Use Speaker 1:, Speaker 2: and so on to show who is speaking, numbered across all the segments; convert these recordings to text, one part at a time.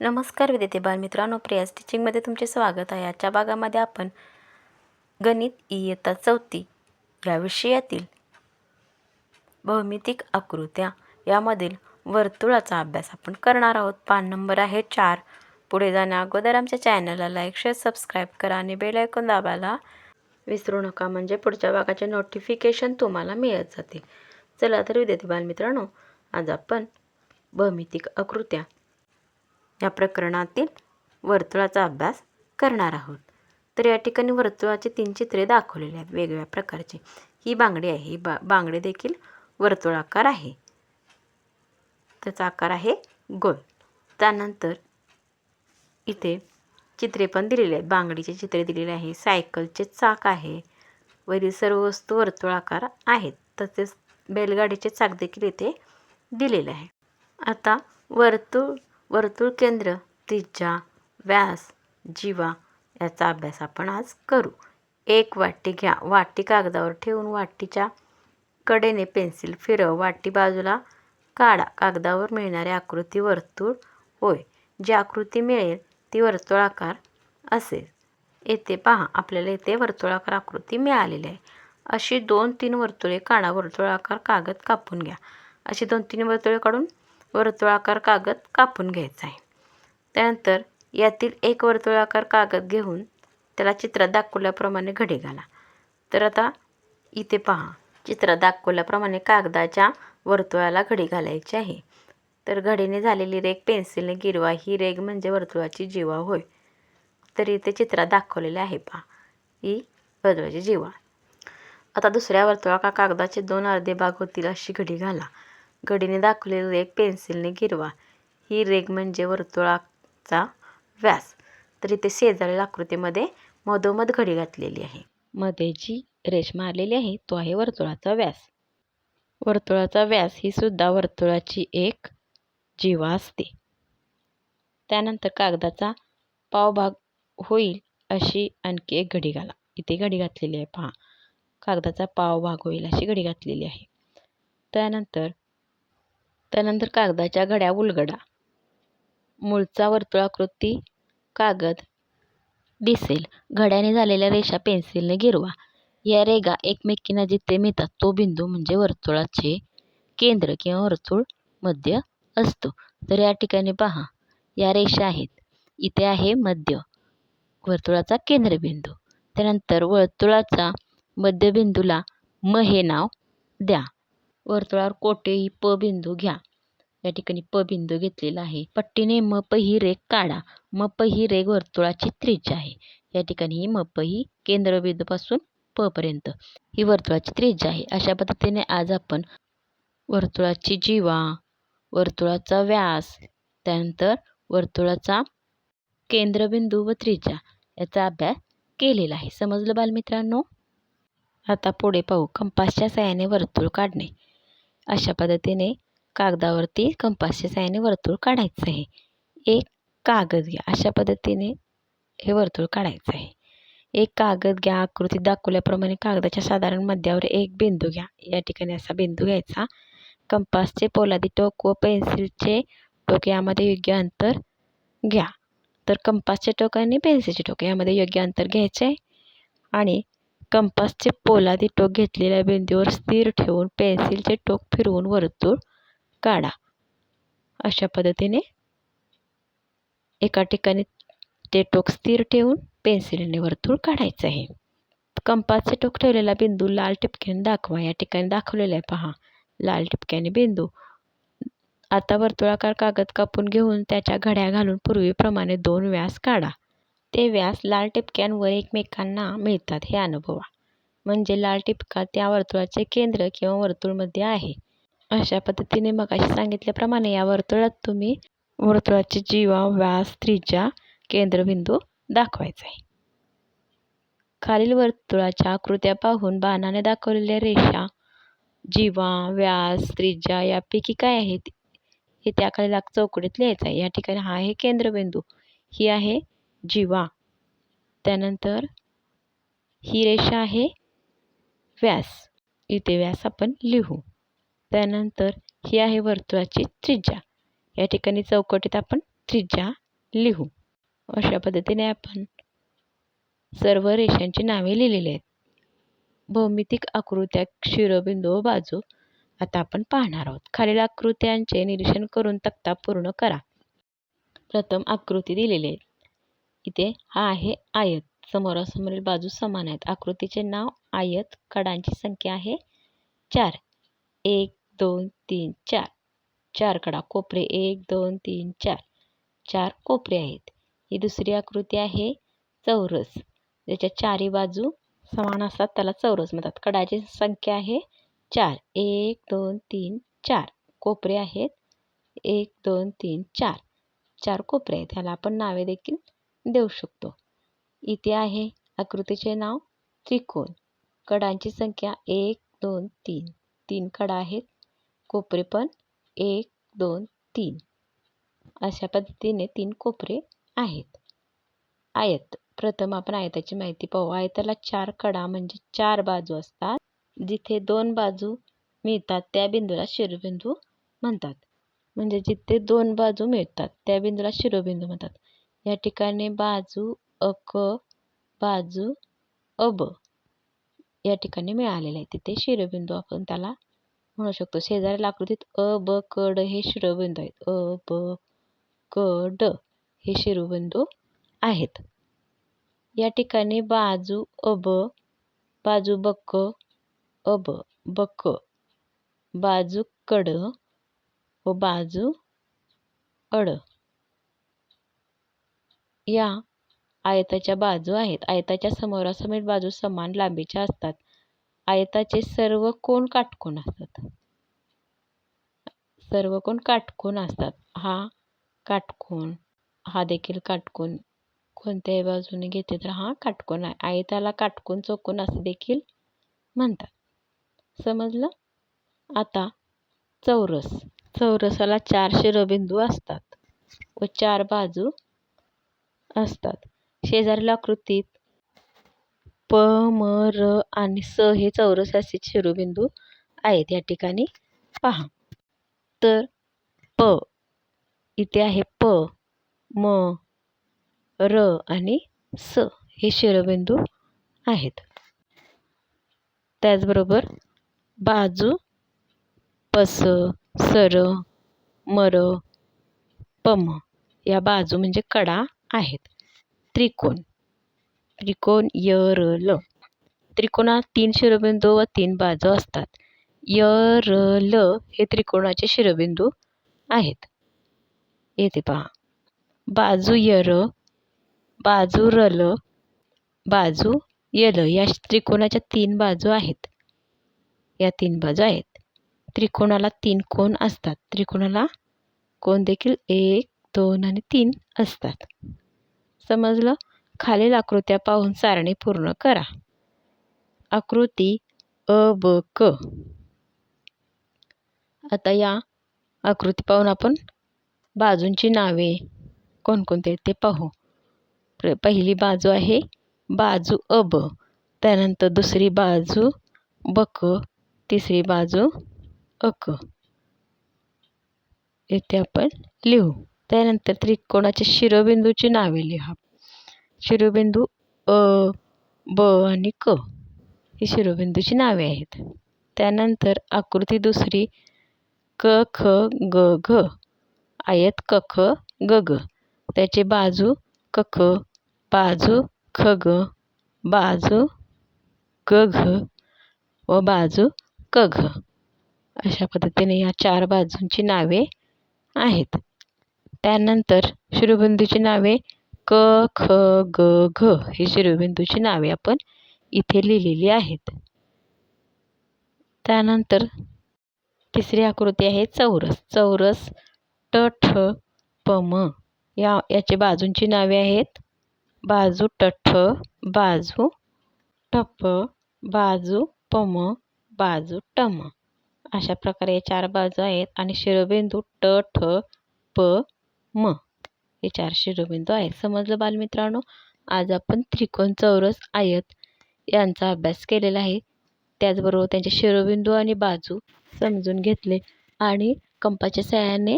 Speaker 1: नमस्कार विद्यार्थी बालमित्रांनो प्रिया स्टिचिंगमध्ये तुमचे स्वागत आहे. आजच्या भागामध्ये आपण गणित इयत्ता चौथी या विषयातील भौमितिक आकृत्या यामधील वर्तुळाचा अभ्यास आपण करणार आहोत. पान नंबर आहे चार. पुढे जाण्या अगोदर आमच्या चॅनलला लाईक शेअर सबस्क्राईब करा आणि बेल ऐकून दाबायला विसरू नका. म्हणजे पुढच्या भागाचे नोटिफिकेशन तुम्हाला मिळत जाते चला तर विद्यार्थी बालमित्रांनो आज आपण भौमितिक आकृत्या या प्रकरणातील वर्तुळाचा अभ्यास करणार आहोत. तर या ठिकाणी वर्तुळाचे तीन चित्रे दाखवलेली आहेत वेगवेगळ्या प्रकारची. ही बांगडी आहे. ही बा बांगडी देखील वर्तुळाकार आहे. त्याचा आकार आहे गोल. त्यानंतर इथे चित्रे पण दिलेली आहेत. बांगडीचे चित्रे दिलेले आहे. सायकलचे चाक आहे. वरील सर्व वस्तू वर्तुळाकार आहेत. तसेच बैलगाडीचे चाक देखील इथे दिलेले आहे. आता वर्तुळ वर्तुळ केंद्र त्रिज्या व्यास जीवा याचा अभ्यास आपण आज करू. एक वाटी घ्या. वाटी कागदावर ठेवून वाटीच्या कडेने पेन्सिल फिरव. वाटी बाजूला काढा. कागदावर मिळणारी आकृती वर्तुळ होय. जी आकृती मिळेल ती वर्तुळाकार असेल. येथे पहा आपल्याला येथे वर्तुळाकार आकृती मिळालेली आहे. अशी दोन तीन वर्तुळे काढा. वर्तुळाकार कागद कापून घ्या. अशी दोन तीन वर्तुळे काढून वर्तुळाकार कागद कापून घ्यायचा आहे. त्यानंतर यातील एक वर्तुळाकार कागद घेऊन त्याला चित्रात दाखवल्याप्रमाणे घडी घाला. तर आता इथे पहा चित्रात दाखवल्याप्रमाणे कागदाच्या वर्तुळाला घडी घालायची आहे. तर घडीने झालेली रेग पेन्सिलने गिरवा ही रेग म्हणजे वर्तुळाची जीवा होय. तर इथे चित्रात दाखवलेले आहे पहा ही वर्तुळाची जीवा. आता दुसऱ्या वर्तुळाकार कागदाचे दोन अर्धे भाग होतील अशी घडी घाला. घडीने दाखवलेली रेग पेन्सिलने गिरवा. ही रेग म्हणजे वर्तुळाचा व्यास. तर इथे शेजारील आकृतीमध्ये मधोमध घडी घातलेली आहे. मध्ये जी रेष मारलेली आहे तो आहे वर्तुळाचा व्यास. वर्तुळाचा व्यास ही सुद्धा वर्तुळाची एक जीवा असते. त्यानंतर कागदाचा पावभाग होईल अशी आणखी एक घडी घाला. इथे घडी घातलेली आहे पहा. कागदाचा पावभाग होईल अशी घडी घातलेली आहे. त्यानंतर त्यानंतर कागदाच्या घड्या उलगडा. मूळचा वर्तुळाकृती कागद. दिसेल घड्याने झालेल्या रेषा पेन्सिलने गिरवा. या रेगा एकमेकींना जिथे मिळतात तो बिंदू म्हणजे वर्तुळाचे केंद्र किंवा वर्तुळ मध्य असतो. तर या ठिकाणी पहा या रेषा आहेत. इथे आहे मध्य वर्तुळाचा केंद्रबिंदू. त्यानंतर वर्तुळाचा मध्यबिंदूला म हे नाव द्या. वर्तुळावर कोठेही प बिंदू घ्या. या ठिकाणी प बिंदू घेतलेला आहे. पट्टीने म ही रेग काढा. म ही रेग वर्तुळाची त्रिज्या आहे. या ठिकाणी ही म ही केंद्रबिंदूपासून प पर्यंत ही वर्तुळाची त्रिज्या आहे. अशा पद्धतीने आज आपण वर्तुळाची जीवा वर्तुळाचा व्यास त्यानंतर वर्तुळाचा केंद्रबिंदू व त्रिज्या याचा अभ्यास केलेला आहे. समजलं बालमित्रांनो? आता पुढे पाहू. कंपासच्या सहाय्याने वर्तुळ काढणे. अशा पद्धतीने कागदावरती कंपासच्या साहाय्याने वर्तुळ काढायचं आहे. एक कागद घ्या. अशा पद्धतीने हे वर्तुळ काढायचं आहे. एक कागद घ्या. आकृतीत दाखवल्याप्रमाणे कागदाच्या साधारण मध्यावर एक बिंदू घ्या. या ठिकाणी असा बिंदू घ्यायचा. कंपासचे पोलादी टोक व पेन्सिलचे टोक यामध्ये योग्य अंतर घ्या. तर कंपासचे टोक आणि पेन्सिलचे टोक यामध्ये योग्य अंतर घ्यायचे आहे. आणि कंपासचे पोलादी टोक घेतलेल्या बिंदूवर स्थिर ठेवून पेन्सिलचे टोक फिरवून वर्तुळ काढा. अशा पद्धतीने एका ठिकाणी ते टोक स्थिर ठेवून पेन्सिलने वर्तुळ काढायचं आहे. कंपासचे टोक ठेवलेला बिंदू लाल टिपक्याने दाखवा. या ठिकाणी दाखवलेला आहे पहा. लाल टिपक्याने बिंदू. आता वर्तुळाकार कागद कापून घेऊन त्याच्या घड्या घालून पूर्वीप्रमाणे दोन व्यास काढा. ते व्यास लाल टिपक्यांवर एकमेकांना मिळतात हे अनुभवा. म्हणजे लाल टिपका त्या वर्तुळाचे केंद्र किंवा वर्तुळमध्ये आहे. अशा पद्धतीने मगाशी सांगितल्याप्रमाणे या वर्तुळात तुम्ही वर्तुळाची जीवा व्यास त्रिज्या केंद्रबिंदू दाखवायचा आहे. खालील वर्तुळाच्या आकृत्या पाहून बाणाने दाखवलेल्या रेषा जीवा व्यास त्रिज्या यापैकी काय आहेत? हे त्याखालील चौकटीत लिहायचं आहे. या ठिकाणी हा आहे केंद्रबिंदू. ही आहे जीवा. त्यानंतर ही रेषा आहे व्यास. इथे व्यास आपण लिहू. त्यानंतर ही आहे वर्तुळाची त्रिज्या. या ठिकाणी चौकटीत आपण त्रिज्या लिहू. अशा पद्धतीने आपण सर्व रेषांची नावे लिहिलेली आहेत. भौमितिक आकृत्या शिरोबिंदू व बाजू आता आपण पाहणार आहोत. खालील आकृत्यांचे निरीक्षण करून तक्ता पूर्ण करा. प्रथम आकृती दिलेली आहे. इथे हा आहे आयत. समोरासमोरील बाजू समान आहेत. आकृतीचे नाव आयत. कडांची संख्या आहे चार. एक दोन तीन चार. चार कडा. कोपरे. एक दोन तीन चार. चार कोपरे आहेत. ही दुसरी आकृती आहे चौरस. ज्याच्या चारी बाजू समान असतात त्याला चौरस म्हणतात. कडाची संख्या आहे चार. एक दोन तीन चार. कोपरे आहेत. एक दोन तीन चार. चार कोपरे आहेत. ह्याला आपण नावे देखील देऊ शकतो. इथे आहे आकृतीचे नाव त्रिकोण. कडांची संख्या एक दोन तीन. तीन कडा आहेत. कोपरे पण एक दोन तीन. अशा पद्धतीने तीन कोपरे आहेत. आयत. प्रथम आपण आयताची माहिती पाहू. आयताला चार कडा म्हणजे चार बाजू असतात. जिथे दोन बाजू मिळतात त्या बिंदूला शिरोबिंदू म्हणतात. म्हणजे जिथे दोन बाजू मिळतात त्या बिंदूला शिरोबिंदू म्हणतात. या ठिकाणी बाजू अक बाजू अब या ठिकाणी मिळालेलं आहे तिथे शिरोबिंदू आपण त्याला म्हणू शकतो. शेजारील आकृतीत अ ब क ड हे शिरोबिंदू आहेत. अ ब क ड हे शिरोबिंदू आहेत. या ठिकाणी बाजू अब बाजू बक अब बक बाजू कड व बाजू अड. या. आयताच्या बाजू आहेत. आयताच्या समोरासमोर बाजू समान लांबीच्या असतात. आयताचे सर्व कोण काटकोन असतात? सर्व कोण काटकोन असतात? हा काटकोन हा देखील काटकोन. कोणत्याही बाजूने घेते तर हा काटकोन आहे. आयताला काटकोण चौकोन असे देखील म्हणतात. समजलं? आता चौरस. चौरसाला चार शिरोबिंदू असतात. व चार बाजू असतात. शेजारील आकृतीत प म र आणि स हे चौरस असे शिरोबिंदू आहेत. या ठिकाणी पहा. तर प इथे आहे प म र आणि स हे शिरोबिंदू आहेत. त्याचबरोबर बाजू पस सर मर पम या बाजू म्हणजे कडा आहेत. त्रिकोण. त्रिकोण य र ल. त्रिकोणात तीन शिरोबिंदू व तीन बाजू असतात. य र ल हे त्रिकोणाचे शिरोबिंदू आहेत. येथे पहा. बाजू य र. बाजू र ल. बाजू य ल. या त्रिकोणाच्या तीन बाजू आहेत. या तीन बाजू आहेत. त्रिकोणाला तीन कोण असतात? त्रिकोणाला कोण देखील? एक दोन आणि तीन असतात. समजलं? खालील आकृत्या पाहून सारणी पूर्ण करा. आकृती अ ब क. आता या आकृती पाहून आपण बाजूंची नावे कोणकोणते आहेत ते पाहू. प्र पहिली बाजू आहे बाजू अब त्यानंतर दुसरी बाजू बक तिसरी बाजू अक येथे आपण लिहू. त्यानंतर त्रिकोणाच्या शिरोबिंदूची नावे लिहा. शिरोबिंदू अ ब आणि क ही शिरोबिंदूची नावे आहेत. त्यानंतर आकृती दुसरी क ख ग घ आयत क ख ग ग. त्याचे बाजू क ख बाजू ख ग बाजू ग घ व बाजू क घ. अशा पद्धतीने या चार बाजूंची नावे आहेत. त्यानंतर शिरोबिंदूची नावे क ख ग घ ही शिरोबिंदूची नावे आपण इथे लिहिलेली आहेत. त्यानंतर तिसरी आकृती आहे चौरस. चौरस ट ठ प म या याची बाजूंची नावे आहेत. बाजू टठ बाजू टप बाजू पम बाजू टम अशा प्रकारे चार बाजू आहेत आणि शिरोबिंदू ट ठ प म. हे चार शिरोबिंदू आहेत समजलं बालमित्रांनो? आज आपण त्रिकोण चौरस आयत यांचा अभ्यास केलेला आहे. त्याचबरोबर त्यांचे शिरोबिंदू आणि बाजू समजून घेतले. आणि कंपाच्या सहाय्याने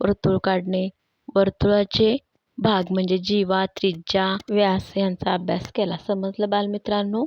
Speaker 1: वर्तुळ काढणे. वर्तुळाचे भाग म्हणजे जीवा त्रिज्या व्यास यांचा अभ्यास केला. समजलं बालमित्रांनो?